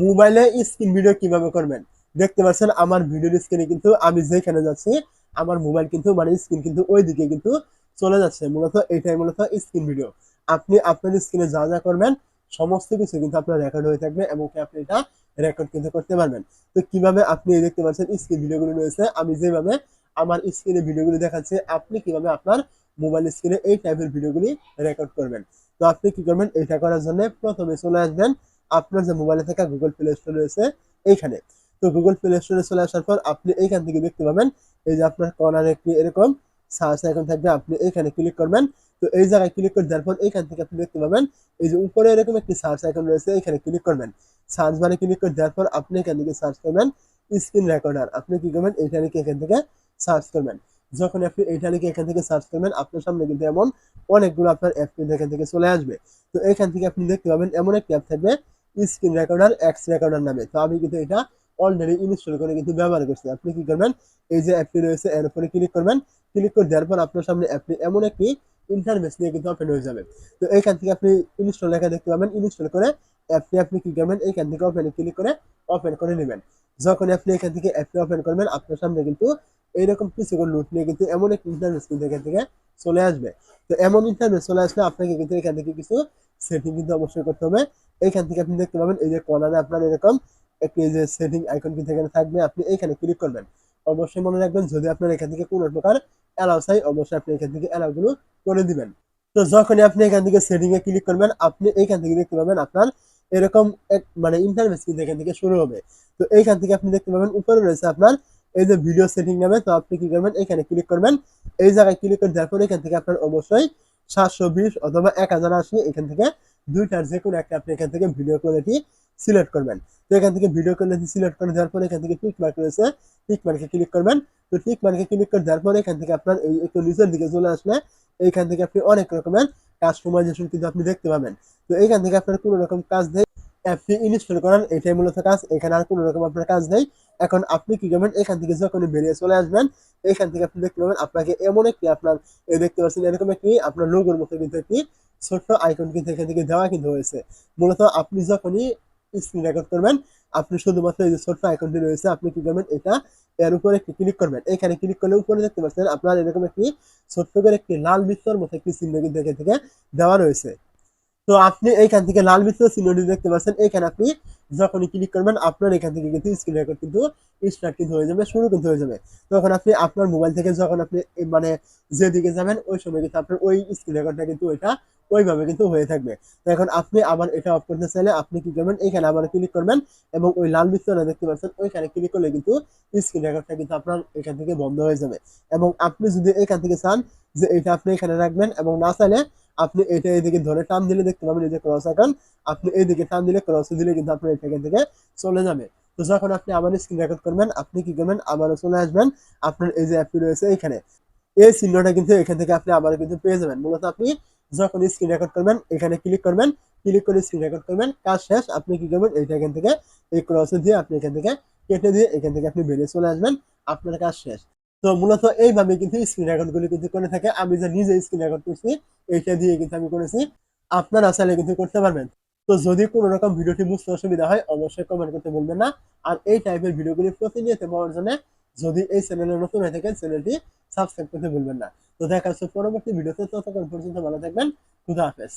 মোবাইলে screen video কীভাবে করবেন? দেখতে পাচ্ছেন আমার ভিডিওর স্ক্রিনে কিন্তু আমি যেখানে যাচ্ছি, আমার মোবাইল কিন্তু মানে স্ক্রিন কিন্তু ওই দিকে কিন্তু চলে যাচ্ছে। মূলত এটাই মূলত স্ক্রিন ভিডিও আপনি আপনার স্ক্রিনে যা যা করবেন, সমস্ত কিছু কিন্তু আপনার রেকর্ড হয়ে থাকবে এবং আপনি এটা রেকর্ড কিন্তু করতে পারবেন। তো কীভাবে আপনি দেখতে পাচ্ছেন স্ক্রিন ভিডিওগুলো রয়েছে, আমি যেভাবে আমার স্ক্রিনে ভিডিওগুলি দেখাচ্ছি, আপনি কীভাবে আপনার মোবাইল স্ক্রিনে এই টাইপের ভিডিওগুলি রেকর্ড করবেন। তো আপনি কি করবেন, এটা করার জন্য প্রথমে চলে আসবেন আপনার যে মোবাইলে থাকা গুগল প্লে স্টোর রয়েছে, এইখানে। তো গুগল প্লে স্টোরে চলে আসার পর আপনি এইখান থেকে দেখতে পাবেন, এই যে আপনার কর্নারে একটি এরকম সার্চ আইকন থাকবে, আপনি এইখানে ক্লিক করবেন। তো এই জায়গায় ক্লিক করে দেওয়ার পর এইখান থেকে আপনি দেখতে পাবেন, এই যে উপরে এরকম একটি সার্চ আইকন রয়েছে এখানে ক্লিক করবেন। সার্চ বারে ক্লিক করে দেওয়ার পর আপনি এখান থেকে সার্চ করবেন স্ক্রিন রেকর্ডার আপনি কি করবেন, এইটা লিখে এখান থেকে সার্চ করবেন। যখন আপনি এইটা লিখে এখান থেকে সার্চ করবেন, আপনার সামনে কিন্তু এমন অনেকগুলো আপনার অ্যাপ কিন্তু এখান থেকে চলে আসবে। তো এখান থেকে আপনি দেখতে পাবেন, এমন একটি অ্যাপ থাকবে স্ক্রিন রেকর্ডার এক্স রেকর্ডার নামে। তো আমি কিন্তু এটা অলরেডি ইনস্টল করে কিন্তু ব্যবহার করছি। আপনি কি করবেন? এই যে অ্যাপটি রয়েছে, এর উপরে ক্লিক করবেন। ক্লিক করে দেওয়ার পর আপনার সামনে অ্যাপটি এমন একটি ইন্টারভেস নিয়ে কিন্তু ওপেন হয়ে যাবে। তো এইখান থেকে আপনি ইনস্টল লেখা দেখতে পাবেন। ইনস্টল করে অ্যাপটি আপনি কি করবেন? এইখান থেকে ওপেনে ক্লিক করে ওপেন করে নেবেন। যখন আপনি এখান থেকে অ্যাপটি ওপেন করবেন, আপনার সামনে কিন্তু এইরকম কিছু লুট নিয়ে কিন্তু এমন একটি ইন্টারভেস কিন্তু এখান থেকে চলে আসবে। তো এমন ইন্টারভেস চলে আসলে আপনাকে কিন্তু এখান থেকে কিছু সেটিং কিন্তু অবশ্যই করতে হবে। এইখান থেকে আপনি দেখতে পাবেন এই যে কর্নারে আপনার এরকম একটি যে সেটিং আইকন কিন্তু এখানে থাকবে, আপনি এইখানে ক্লিক করবেন। অবশ্যই মনে রাখবেন যদি আপনার এখান থেকে কোনো প্রকার অ্যালাউ চাই, অবশ্যই আপনি এখান থেকে অ্যালাউ গুলো করে দিবেন। তো যখনই আপনি এখান থেকে সেটিং এ ক্লিক করবেন, আপনি এইখান থেকে দেখতে পাবেন আপনার এরকম এক মানে ইন্টারভেস কিন্তু এখান থেকে শুরু হবে। তো এইখান থেকে আপনি দেখতে পাবেন উপরে রয়েছে আপনার এই যে ভিডিও সেটিং নামে, তো আপনি কি করবেন? এখানে ক্লিক করবেন। এই জায়গায় ক্লিক করে দেওয়ার পর এখান থেকে আপনার অবশ্যই সাতশো বিশ অথবা এক হাজার আশি এখান থেকে দুইটার যে কোনো একটা আপনি এখান থেকে ভিডিও কোয়ালিটি সিলেক্ট করবেন। তো এখান থেকে ভিডিও কোয়ালিটি সিলেক্ট করে দেওয়ার পর এখান থেকে টিক মার্ক রয়েছে টিক মার্কে ক্লিক করবেন। তো টিক মার্কে ক্লিক করে দেওয়ার পর এখান থেকে আপনার এই একটু নিচের দিকে চলে আসলে এইখান থেকে আপনি অনেক রকমের কাস্টমাইজেশন কিন্তু আপনি দেখতে পাবেন। তো এইখান থেকে আপনার কোনো রকম কাজ অ্যাপটি ইনস্টল করান, এটাই মূলত কাজ, এখানে আর কোনো রকম আপনার কাজ নেই। এখন আপনি কি করবেন? এখান থেকে যখন বেরিয়ে চলে আসবেন, এখান থেকে আপনি দেখতে পাবেন আপনাকে এমন একটি আপনার, এই দেখতে পাচ্ছেন এরকম একটি আপনার লোগোর মতো কিন্তু একটি ছোট্ট আইকন কিন্তু এখান থেকে দেওয়া কিন্তু হয়েছে। মূলত আপনি যখনই স্ক্রিন রেকর্ড করবেন, আপনি শুধুমাত্র এই যে ছোট্ট আইকনটি রয়েছে, আপনি কি করবেন? এটা এর উপরে একটি ক্লিক করবেন। এখানে ক্লিক করলে উপরে দেখতে পাচ্ছেন আপনার এরকম একটি ছোট্ট করে একটি লাল বৃত্তর মতো একটি চিহ্ন কিন্তু এখান থেকে দেওয়া রয়েছে। তো আপনি এইখান থেকে লাল বৃত্ত চিহ্নটি দেখতে পাচ্ছেন। এখানে আপনি যখনই ক্লিক করবেন, আপনার এখান থেকে কিন্তু স্ক্রিন রেকর্ড কিন্তু স্টার্ট কিন্তু হয়ে যাবে, শুরু কিন্তু হয়ে যাবে। তখন আপনি আপনার মোবাইল থেকে যখন আপনি মানে যেদিকে যাবেন, ওই সময় কিন্তু আপনার ওই স্ক্রিন রেকর্ডটা কিন্তু ওইটা ওইভাবে কিন্তু হয়ে থাকবে। তো এখন আপনি আবার এটা অফ করতে চাইলে আপনি কি করবেন, এখানে আবার ক্লিক করবেন এবং ওই লাল বৃত্তটা দেখতে পাচ্ছেন, ওইখানে ক্লিক করলে কিন্তু স্ক্রিন রেকর্ডটা কিন্তু আপনার এখান থেকে বন্ধ হয়ে যাবে। এবং আপনি যদি এখান থেকে চান যে এটা আপনি এখানে রাখবেন এবং না চাইলে আপনি এটা এদিকে ধরে টান দিলে দেখতে পাবেন, এই যে ক্রস আইকন আপনি এইদিকে টান দিলে ক্রস দিলে কিন্তু আপনার এটা এখান থেকে চলে যাবে। তো যখন আপনি আবার স্ক্রিন রেকর্ড করবেন, আপনি কি করবেন? আবারও চলে আসবেন। আপনার এই যে অ্যাপটি রয়েছে এখানে এই চিহ্নটা কিন্তু এখান থেকে আপনি আবার কিন্তু পেয়ে যাবেন। মূলত আপনি যখন স্ক্রিন রেকর্ড করবেন, এখানে ক্লিক করবেন। ক্লিক করে স্ক্রিন রেকর্ড করবেন। কাজ শেষ। আপনি কি করবেন? এইটা এখান থেকে, এই ক্রসে দিয়ে আপনি এখান থেকে কেটে দিয়ে এখান থেকে আপনি বেরিয়ে চলে আসবেন। আপনার কাজ শেষ। তো মূলত এইভাবে কিন্তু স্ক্রিন রেকর্ডগুলি কিন্তু করে থাকে। আমি যে নিজে স্ক্রিন রেকর্ড করছি, এইটা দিয়ে কিন্তু আমি করেছি। আপনারা চাইলে কিন্তু করতে পারবেন। তো যদি কোনো রকম ভিডিওটি বুঝতে অসুবিধা হয়, অবশ্যই কমেন্ট করতে বলবেন না। আর এই টাইপের ভিডিওগুলি প্রতিনিয়ত পাওয়ার জন্য যদি এই চ্যানেলে নতুন হয়ে থাকেন চ্যানেলটি সাবস্ক্রাইব করতে ভুলবেন না। তো দেখা হচ্ছে পরবর্তী ভিডিওতে। ততক্ষণ পর্যন্ত ভালো থাকবেন। খুদা হাফেজ।